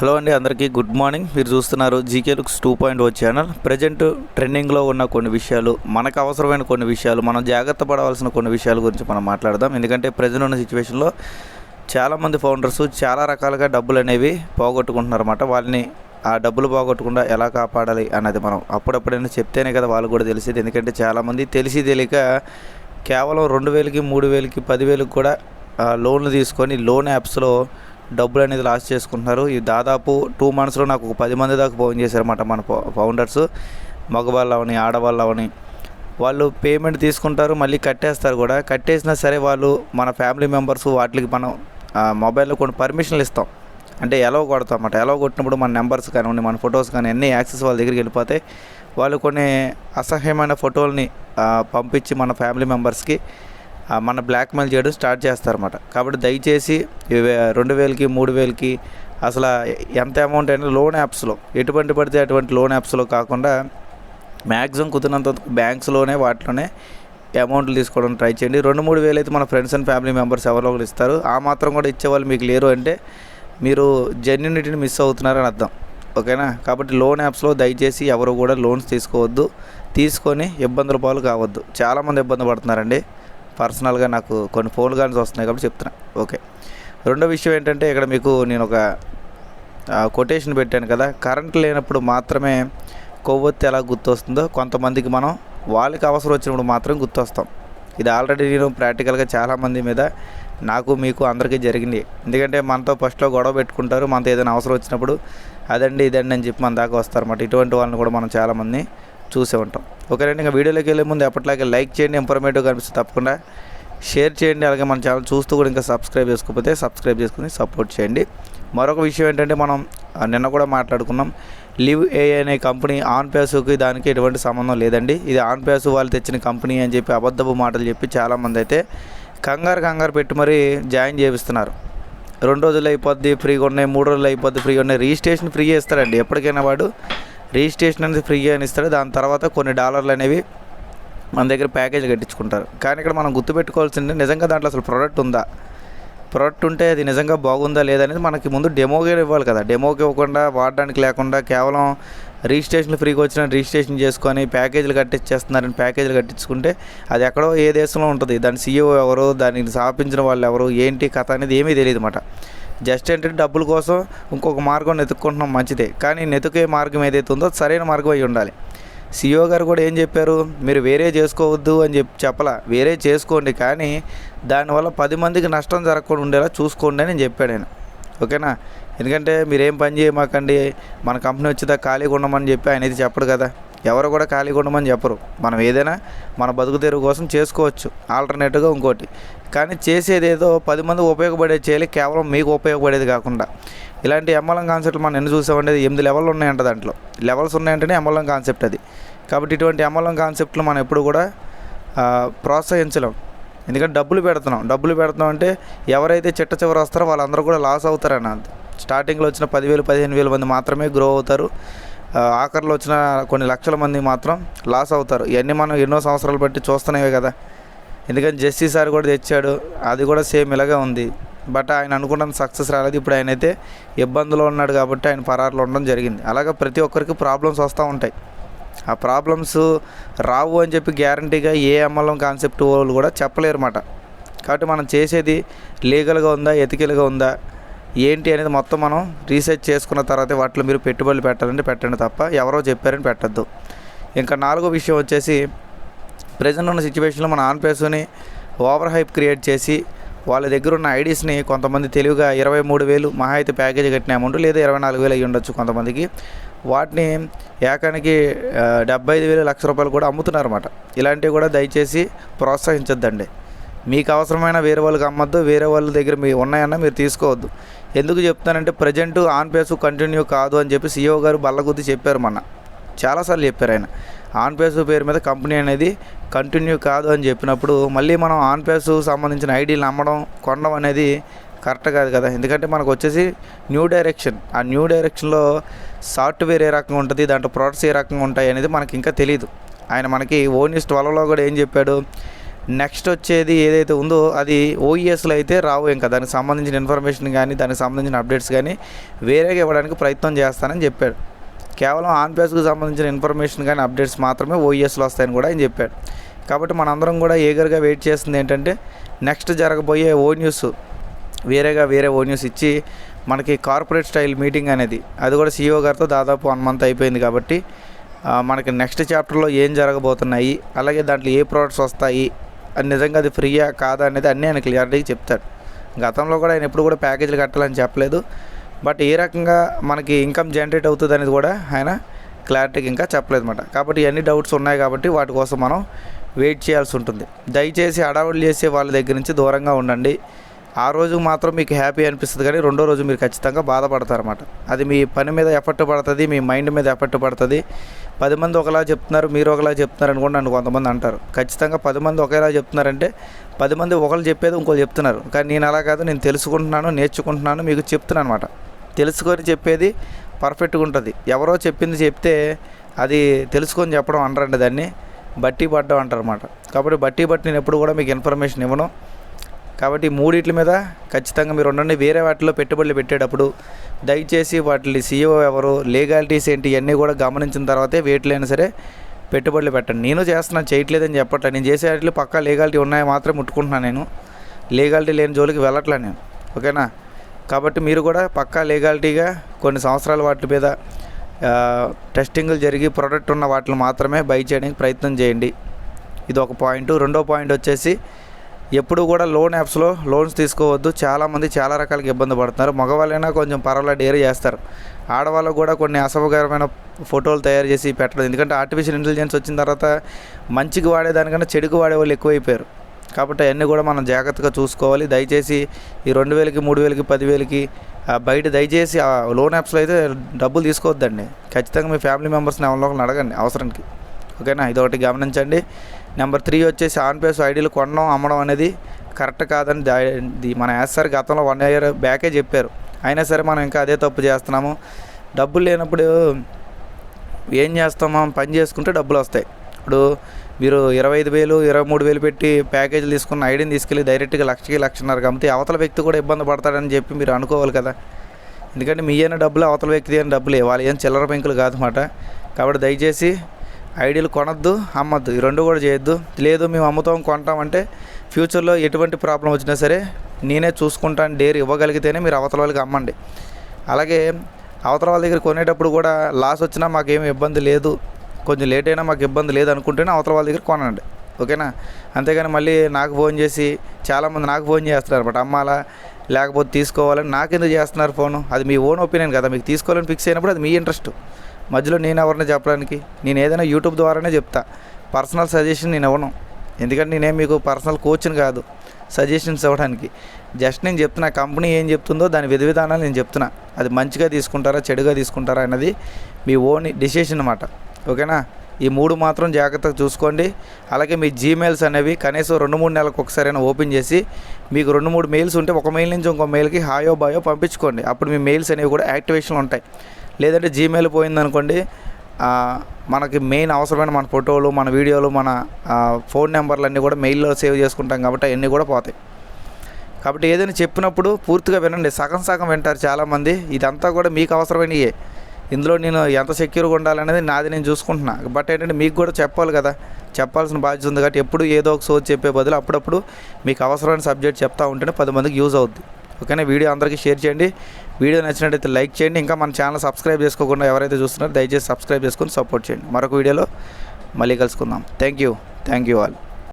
Hello అండి అందరికీ good morning. మీరు చూస్తున్నారు GK looks two point O channel present ట్రెండింగ్లో ఉన్న కొన్ని విషయాలు మనకు అవసరమైన కొన్ని విషయాలు మనం జాగ్రత్త పడవలసిన కొన్ని విషయాల గురించి మనం మాట్లాడదాం. ఎందుకంటే ప్రజెంట్ ఉన్న సిచ్యువేషన్లో చాలామంది ఫౌండర్స్ చాలా రకాలుగా డబ్బులు అనేవి పోగొట్టుకుంటున్నారు అన్నమాట వాళ్ళని ఆ డబ్బులు పోగొట్టకుండా ఎలా కాపాడాలి అన్నది మనం అప్పుడప్పుడైనా చెప్తేనే కదా వాళ్ళు కూడా తెలిసేది. ఎందుకంటే చాలామంది తెలిసి తెలియక కేవలం రెండు వేలకి మూడు వేలకి పదివేలకు కూడా లోన్లు తీసుకొని లోన్ యాప్స్లో డబ్బులు అనేది లాస్ చేసుకుంటున్నారు. ఈ దాదాపు టూ మంత్స్లో నాకు ఒక పది మంది దాకా ఫోన్ చేశారన్నమాట మన ఫౌండర్స్. మగవాళ్ళు అవని ఆడవాళ్ళు అవని వాళ్ళు పేమెంట్ తీసుకుంటారు మళ్ళీ కట్టేస్తారు కూడా. కట్టేసినా సరే వాళ్ళు మన ఫ్యామిలీ మెంబర్స్ వాటికి మనం మొబైల్లో కొన్ని పర్మిషన్లు ఇస్తాం. అంటే ఎలా కొడతాం అన్నమాట ఎలా కొట్టినప్పుడు మన నెంబర్స్ కానివ్వండి మన ఫొటోస్ కానీ అన్ని యాక్సెస్ వాళ్ళ దగ్గరికి వెళ్ళిపోతే వాళ్ళు కొన్ని అసహ్యమైన ఫోటోల్ని పంపించి మన ఫ్యామిలీ మెంబర్స్కి మన బ్లాక్మెయిల్ చేయడం స్టార్ట్ చేస్తారన్నమాట. కాబట్టి దయచేసి రెండు వేలకి మూడు వేలకి అసలు ఎంత అమౌంట్ అయినా లోన్ యాప్స్లో ఎటువంటి పడితే అటువంటి లోన్ యాప్స్లో కాకుండా మ్యాక్సిమం కుదిరినంత బ్యాంక్స్లోనే వాటిలోనే అమౌంట్లు తీసుకోవడం ట్రై చేయండి. రెండు మూడు వేలు అయితే మన ఫ్రెండ్స్ అండ్ ఫ్యామిలీ మెంబర్స్ ఎవరో ఒకరు ఇస్తారు. ఆ మాత్రం కూడా ఇచ్చేవాళ్ళు మీకు లేరు అంటే మీరు జెన్యునిటీని మిస్ అవుతున్నారని అర్థం. ఓకేనా కాబట్టి లోన్ యాప్స్లో దయచేసి ఎవరు కూడా లోన్స్ తీసుకోవద్దు. తీసుకొని ఇబ్బందుల పాలు కావద్దు. చాలామంది ఇబ్బంది పడుతున్నారండి. పర్సనల్గా నాకు కొన్ని ఫోన్ కాల్స్ వస్తున్నాయి కాబట్టి చెప్తున్నా. ఓకే. రెండో విషయం ఏంటంటే ఇక్కడ మీకు నేను ఒక కొటేషన్ పెట్టాను కదా. కరెంట్ లేనప్పుడు మాత్రమే కొవ్వొత్తి ఎలా గుర్తొస్తుందో కొంతమందికి మనం వాళ్ళకి అవసరం వచ్చినప్పుడు మాత్రం గుర్తొస్తాం. ఇది ఆల్రెడీ నేను ప్రాక్టికల్గా చాలామంది మీద నాకు మీకు అందరికీ జరిగింది. ఎందుకంటే మనతో ఫస్ట్లో గొడవ పెట్టుకుంటారు మనతో ఏదైనా అవసరం వచ్చినప్పుడు అదండి ఇదండి అని చెప్పి మన దాకా వస్తారన్నమాట. ఇటువంటి వాళ్ళని కూడా మనం చాలామంది చూసే ఉంటాం. ఓకేనండి ఇంకా వీడియోలోకి వెళ్ళే ముందు ఎప్పటిలాగే లైక్ చేయండి ఇన్ఫర్మేటివ్ కనిపిస్తే తప్పకుండా షేర్ చేయండి అలాగే మన ఛానల్ చూస్తూ కూడా ఇంకా సబ్స్క్రైబ్ చేసుకోకపోతే సబ్స్క్రైబ్ చేసుకుని సపోర్ట్ చేయండి. మరొక విషయం ఏంటంటే మనం నిన్న కూడా మాట్లాడుకున్నాం లివ్ ఏ అనే కంపెనీ ఆన్ ప్యాసుకి దానికి ఎటువంటి సంబంధం లేదండి. ఇది ఆన్ ప్యాసు వాళ్ళు తెచ్చిన కంపెనీ అని చెప్పి అబద్ధపు మాటలు చెప్పి చాలామంది అయితే కంగారు కంగారు పెట్టి మరీ జాయిన్ చేపిస్తున్నారు. రెండు రోజులు అయిపోద్ది ఫ్రీగా ఉన్నాయి మూడు రోజులు అయిపోద్ది ఫ్రీగా ఉన్నాయి రిజిస్ట్రేషన్ ఫ్రీ ఇస్తారండి ఎప్పటికైనా వాడు రిజిస్ట్రేషన్ అనేది ఫ్రీగా అని ఇస్తాడు దాని తర్వాత కొన్ని డాలర్లు అనేవి మన దగ్గర ప్యాకేజ్ కట్టించుకుంటారు. కానీ ఇక్కడ మనం గుర్తుపెట్టుకోవాల్సింది నిజంగా దాంట్లో అసలు ప్రోడక్ట్ ఉందా? ప్రోడక్ట్ ఉంటే అది నిజంగా బాగుందా లేదా అనేది మనకి ముందు డెమోగా ఇవ్వాలి కదా. డెమోకి ఇవ్వకుండా వాడడానికి లేకుండా కేవలం రిజిస్ట్రేషన్ ఫ్రీగా వచ్చిన రిజిస్ట్రేషన్ చేసుకొని ప్యాకేజీలు కట్టించేస్తున్నారని ప్యాకేజీలు కట్టించుకుంటే అది ఎక్కడో ఏ దేశంలో ఉంటుంది. దాని సీఈఓ ఎవరు దానికి స్థాపించిన వాళ్ళు ఎవరు ఏంటి కథ అనేది ఏమీ తెలియదు అన్నమాట. జస్ట్ ఏంటంటే డబ్బుల కోసం ఇంకొక మార్గం వెతుక్కుంటున్నాం మంచిదే. కానీ నెతుకే మార్గం ఏదైతే ఉందో సరైన మార్గం అయి ఉండాలి. సిఇఓ గారు కూడా ఏం చెప్పారు? మీరు వేరే చేసుకోవద్దు అని చెప్పి చెప్పలా. వేరే చేసుకోండి కానీ దానివల్ల పది మందికి నష్టం జరగకుండా ఉండేలా చూసుకోండి అని చెప్పాడు నేను. ఓకేనా? ఎందుకంటే మీరేం పని చేయమాకండి. మన కంపెనీ వచ్చేదా ఖాళీగా ఉండమని చెప్పి ఆయన అయితే చెప్పడు కదా. ఎవరు కూడా ఖాళీగా ఉండమని చెప్పరు. మనం ఏదైనా మన బతుకు తెరువు కోసం చేసుకోవచ్చు. ఆల్టర్నేటివ్గా ఇంకోటి. కానీ చేసేది ఏదో పది మంది ఉపయోగపడేది చేయాలి కేవలం మీకు ఉపయోగపడేది కాకుండా. ఇలాంటి ఎంఎల్ఎం కాన్సెప్ట్లు మనం ఎన్ని చూసామంటే ఎనిమిది లెవెల్ ఉన్నాయంట దాంట్లో. లెవెల్స్ ఉన్నాయంటేనే ఎంఎల్ఎం కాన్సెప్ట్ అది. కాబట్టి ఇటువంటి ఎంఎల్ఎం కాన్సెప్ట్లు మనం ఎప్పుడు కూడా ప్రోత్సహించలేం. ఎందుకంటే డబ్బులు పెడుతున్నాం. డబ్బులు పెడుతున్నాం అంటే ఎవరైతే చిట్ట చివరి వస్తారో వాళ్ళందరూ కూడా లాస్ అవుతారని స్టార్టింగ్లో వచ్చిన పదివేలు పదిహేను వేల మంది మాత్రమే గ్రో అవుతారు. ఆఖరిలో వచ్చిన కొన్ని లక్షల మంది మాత్రం లాస్ అవుతారు. ఇవన్నీ మనం ఎన్నో సంవత్సరాలు బట్టి చూస్తున్నాయి కదా. ఎందుకంటే జస్టిస్ సార్ కూడా తెచ్చాడు. అది కూడా సేమ్ ఇలాగే ఉంది. బట్ ఆయన అనుకున్నంత సక్సెస్ రాలేదు. ఇప్పుడు ఆయన అయితే ఇబ్బందులో ఉన్నాడు కాబట్టి ఆయన పరారులో ఉండడం జరిగింది. అలాగే ప్రతి ఒక్కరికి ప్రాబ్లమ్స్ వస్తూ ఉంటాయి. ఆ ప్రాబ్లమ్స్ రావు అని చెప్పి గ్యారంటీగా ఏ అమ్మలం కాన్సెప్ట్ వాళ్ళు కూడా చెప్పలేరు అన్నమాట కాబట్టి మనం చేసేది లీగల్గా ఉందా ఎథికల్గా ఉందా ఏంటి అనేది మొత్తం మనం రీసెర్చ్ చేసుకున్న తర్వాత వాటిలో మీరు పెట్టుబడులు పెట్టాలంటే పెట్టండి తప్ప ఎవరో చెప్పారని పెట్టద్దు. ఇంకా నాలుగో విషయం వచ్చేసి ప్రజెంట్ ఉన్న సిచ్యువేషన్లో మన ఆన్పేసుని ఓవర్ హైప్ క్రియేట్ చేసి వాళ్ళ దగ్గర ఉన్న ఐడీస్ని కొంతమంది తెలివిగా ఇరవై మూడు వేలు మహా అయితే ప్యాకేజీ కట్టిన అమౌంట్ లేదా ఇరవై నాలుగు వేలు అయ్యి ఉండొచ్చు కొంతమందికి. వాటిని ఏకానికి డెబ్బై ఐదు వేలు లక్ష రూపాయలు కూడా అమ్ముతున్నారన్నమాట. ఇలాంటివి కూడా దయచేసి ప్రోత్సహించొద్దండి. మీకు అవసరమైన వేరే వాళ్ళకి అమ్మద్దు వేరే వాళ్ళ దగ్గర మీ ఉన్నాయన్నా మీరు తీసుకోవద్దు. ఎందుకు చెప్తానంటే ప్రజెంట్ ఆన్ పేసు కంటిన్యూ కాదు అని చెప్పి సీఈఓ గారు బల్లగుద్ది చెప్పారు మన చాలాసార్లు చెప్పారు ఆయన. ఆన్ పేసు పేరు మీద కంపెనీ అనేది కంటిన్యూ కాదు అని చెప్పినప్పుడు మళ్ళీ మనం ఆన్ పేసు సంబంధించిన ఐడీలు నమ్మడం కొనడం అనేది కరెక్ట్ కాదు కదా. ఎందుకంటే మనకు వచ్చేసి న్యూ డైరెక్షన్. ఆ న్యూ డైరెక్షన్లో సాఫ్ట్వేర్ ఏ రకంగా ఉంటుంది దాంట్లో ప్రొడక్ట్స్ ఏ రకంగా ఉంటాయి అనేది మనకి ఇంకా తెలియదు ఆయన మనకి ఓన్లీ ట్వెల్వ్లో కూడా ఏం చెప్పాడు? నెక్స్ట్ వచ్చేది ఏదైతే ఉందో అది ఓఈఎస్లో అయితే రావు ఇంకా. దానికి సంబంధించిన ఇన్ఫర్మేషన్ కానీ దానికి సంబంధించిన అప్డేట్స్ కానీ వేరేగా ఇవ్వడానికి ప్రయత్నం చేస్తానని చెప్పాడు. కేవలం ఆన్పేస్కు సంబంధించిన ఇన్ఫర్మేషన్ కానీ అప్డేట్స్ మాత్రమే ఓఈఎస్లో వస్తాయని కూడా ఆయన చెప్పాడు. కాబట్టి మనందరం కూడా ఏగర్గా వెయిట్ చేస్తుంది ఏంటంటే నెక్స్ట్ జరగబోయే ఓ న్యూస్ వేరేగా వేరే ఓ న్యూస్ ఇచ్చి మనకి కార్పొరేట్ స్టైల్ మీటింగ్ అనేది. అది కూడా సీఈఓ గారితో దాదాపు వన్ మంత్ అయిపోయింది కాబట్టి మనకి నెక్స్ట్ చాప్టర్లో ఏం జరగబోతున్నాయి అలాగే దాంట్లో ఏ ప్రోడక్ట్స్ వస్తాయి అది నిజంగా అది ఫ్రీయా కాదా అనేది అన్నీ ఆయన క్లియర్గా చెప్తాడు. గతంలో కూడా ఆయన ఎప్పుడు కూడా ప్యాకేజీలు కట్టాలని చెప్పలేదు. బట్ ఏ రకంగా మనకి ఇన్కమ్ జనరేట్ అవుతుంది అనేది కూడా ఆయన క్లారిటీగా ఇంకా చెప్పలేదు అనమాట కాబట్టి ఇవన్నీ డౌట్స్ ఉన్నాయి కాబట్టి వాటి కోసం మనం వెయిట్ చేయాల్సి ఉంటుంది. దయచేసి అడావులు చేసే వాళ్ళ దగ్గర నుంచి దూరంగా ఉండండి. ఆ రోజు మాత్రం మీకు హ్యాపీ అనిపిస్తుంది కానీ రెండో రోజు మీరు ఖచ్చితంగా బాధపడతారన్నమాట అది మీ పని మీద ఎఫెక్ట్ పడుతుంది మీ మైండ్ మీద ఎఫెక్ట్ పడుతుంది. పది మంది ఒకలా చెప్తున్నారు మీరు ఒకలా చెప్తున్నారు అనుకోండి నన్ను కొంతమంది అంటారు. ఖచ్చితంగా పది మంది ఒకేలా చెప్తున్నారంటే పది మంది ఒకరు చెప్పేది ఇంకోళ్ళు చెప్తున్నారు. కానీ నేను అలా కాదు నేను తెలుసుకుంటున్నాను నేర్చుకుంటున్నాను మీకు చెప్తున్నాను అనమాట తెలుసుకొని చెప్పేది పర్ఫెక్ట్గా ఉంటుంది. ఎవరో చెప్పింది చెప్తే అది తెలుసుకొని చెప్పడం అంటారండి దాన్ని. బట్టి పడ్డం అంటారు అనమాట కాబట్టి బట్టి బట్టి నేను ఎప్పుడు కూడా మీకు ఇన్ఫర్మేషన్ ఇవ్వను. కాబట్టి మూడింటి మూడిట్ల మీద ఖచ్చితంగా మీరు ఉండండి. వేరే వాటిలో పెట్టుబడులు పెట్టేటప్పుడు దయచేసి వాటి సీఈఓ ఎవరు లీగాలిటీస్ ఏంటి ఇవన్నీ కూడా గమనించిన తర్వాతే వేటిలైనా సరే పెట్టుబడులు పెట్టండి. నేను చేస్తున్నాను చేయట్లేదని చెప్పట్లే. నేను చేసే వాటిలో పక్కా లీగాలిటీ ఉన్నాయి మాత్రం ముట్టుకుంటున్నాను నేను. లీగాలిటీ లేని జోలికి వెళ్ళట్లే నేను. ఓకేనా? కాబట్టి మీరు కూడా పక్కా లీగాలిటీగా కొన్ని సంవత్సరాల వాటి మీద టెస్టింగ్లు జరిగి ప్రోడక్ట్ ఉన్న వాటిని మాత్రమే బై చేయడానికి ప్రయత్నం చేయండి. ఇది ఒక పాయింట్. రెండో పాయింట్ వచ్చేసి ఎప్పుడు కూడా లోన్ యాప్స్లో లోన్స్ తీసుకోవద్దు. చాలామంది చాలా రకాలుగా ఇబ్బంది పడుతున్నారు. మగవాళ్ళైనా కొంచెం పర్వాలేదు డేర్ చేస్తారు. ఆడవాళ్ళకు కూడా కొన్ని అసభకరమైన ఫోటోలు తయారు చేసి పెట్టడం ఎందుకంటే ఆర్టిఫిషియల్ ఇంటెలిజెన్స్ వచ్చిన తర్వాత మంచికి వాడేదానికన్నా చెడుకు వాడే వాళ్ళు ఎక్కువైపోయారు. కాబట్టి అవన్నీ కూడా మనం జాగ్రత్తగా చూసుకోవాలి. దయచేసి ఈ రెండు వేలకి మూడు వేలకి పదివేలకి బయట దయచేసి ఆ లోన్ యాప్స్లో అయితే డబ్బులు తీసుకోవద్దండి. ఖచ్చితంగా మీ ఫ్యామిలీ మెంబర్స్ని ఎవరిలో అడగండి అవసరానికి. ఓకేనా? ఇదొకటి గమనించండి. నెంబర్ త్రీ వచ్చేసి ఆన్ పేస్ ఐడీలు కొనడం అమ్మడం అనేది కరెక్ట్ కాదని ఇది మన ఎస్ఆర్ గతంలో వన్ ఇయర్ బ్యాకే చెప్పారు. అయినా సరే మనం ఇంకా అదే తప్పు చేస్తున్నాము. డబ్బులు లేనప్పుడు ఏం చేస్తామో పని చేసుకుంటే డబ్బులు వస్తాయి. ఇప్పుడు మీరు ఇరవై ఐదు వేలు ఇరవై మూడు వేలు పెట్టి ప్యాకేజీలు తీసుకున్న ఐడిని తీసుకెళ్ళి డైరెక్ట్గా లక్షకి లక్షన్నర కమ్మితే అవతల వ్యక్తి కూడా ఇబ్బంది పడతాడని చెప్పి మీరు అనుకోవాలి కదా. ఎందుకంటే మీ అయిన డబ్బులు అవతల వ్యక్తి అయిన డబ్బులే. వాళ్ళు ఏం చిల్లర పెంకులు కాదన్నమాట. కాబట్టి దయచేసి ఐడియాలు కొనద్దు అమ్మద్దు. ఈ రెండు కూడా చేయొద్దు. లేదు మేము అమ్ముతాం కొంటామంటే ఫ్యూచర్లో ఎటువంటి ప్రాబ్లం వచ్చినా సరే నేనే చూసుకుంటాను డేర్ ఇవ్వగలిగితేనే మీరు అవతల వాళ్ళకి అమ్మండి. అలాగే అవతల వాళ్ళ దగ్గర కొనేటప్పుడు కూడా లాస్ వచ్చినా మాకేం ఇబ్బంది లేదు. కొంచెం లేట్ అయినా మాకు ఇబ్బంది లేదు అనుకుంటేనే అవతల వాళ్ళ దగ్గర కొనండి. ఓకేనా? అంతేగాని మళ్ళీ నాకు ఫోన్ చేసి చాలామంది నాకు ఫోన్ చేస్తున్నారు అనమాట అమ్మాలా? లేకపోతే తీసుకోవాలని నాకెందుకు చేస్తున్నారు ఫోను? అది మీ ఓన్ ఒపీనియన్ కదా. మీకు తీసుకోవాలని ఫిక్స్ అయినప్పుడు అది మీ ఇంట్రెస్ట్. మధ్యలో నేను ఎవరిని చెప్పడానికి? నేను ఏదైనా యూట్యూబ్ ద్వారానే చెప్తా. పర్సనల్ సజెషన్ నేను ఇవ్వను. ఎందుకంటే నేనేం మీకు పర్సనల్ కోచ్ని కాదు సజెషన్స్ ఇవ్వడానికి. జస్ట్ నేను చెప్తున్నా కంపెనీ ఏం చెప్తుందో దాని విధి విధానాలు నేను చెప్తున్నా. అది మంచిగా తీసుకుంటారా చెడుగా తీసుకుంటారా అన్నది మీ ఓన్ డిసిషన్ అనమాట ఓకేనా? ఈ మూడు మాత్రం జాగ్రత్తగా చూసుకోండి. అలాగే మీ జీమెయిల్స్ అనేవి కనీసం రెండు మూడు నెలలకు ఒకసారైనా ఓపెన్ చేసి మీకు రెండు మూడు మెయిల్స్ ఉంటే ఒక మెయిల్ నుంచి ఇంకో మెయిల్కి హాయో బాయో పంపించుకోండి. అప్పుడు మీ మెయిల్స్ అనేవి కూడా యాక్టివేషన్లో ఉంటాయి. లేదంటే జీమెయిల్ పోయిందనుకోండి మనకి మెయిన్ అవసరమైన మన ఫోటోలు మన వీడియోలు మన ఫోన్ నెంబర్లు అన్నీ కూడా మెయిల్లో సేవ్ చేసుకుంటాం కాబట్టి అవన్నీ కూడా పోతాయి. కాబట్టి ఏదైనా చెప్పినప్పుడు పూర్తిగా వినండి. సగం సగం వింటారు చాలామంది. ఇదంతా కూడా మీకు అవసరమైనయే ఇందులో నేను ఎంత సెక్యూర్గా ఉండాలనేది నాది నేను చూసుకుంటున్నా. బట్ ఏంటంటే మీకు కూడా చెప్పాలి కదా. చెప్పాల్సిన బాధ్యత ఉంది కాబట్టి ఎప్పుడు ఏదో ఒక సోచ్ చెప్పే బదులు అప్పుడప్పుడు మీకు అవసరమైన సబ్జెక్ట్ చెప్తా ఉంటేనే పది మందికి యూజ్ అవుద్ది. ఓకేనా? వీడియో అందరికీ షేర్ చేయండి. వీడియో నచ్చినట్టయితే లైక్ చేయండి. ఇంకా మన ఛానల్ సబ్స్క్రైబ్ చేసుకోకుండా ఎవరైతే చూస్తున్నారో దయచేసి సబ్స్క్రైబ్ చేసుకొని సపోర్ట్ చేయండి. మరొక వీడియోలో మళ్ళీ కలుసుకుందాం. Thank you thank you all.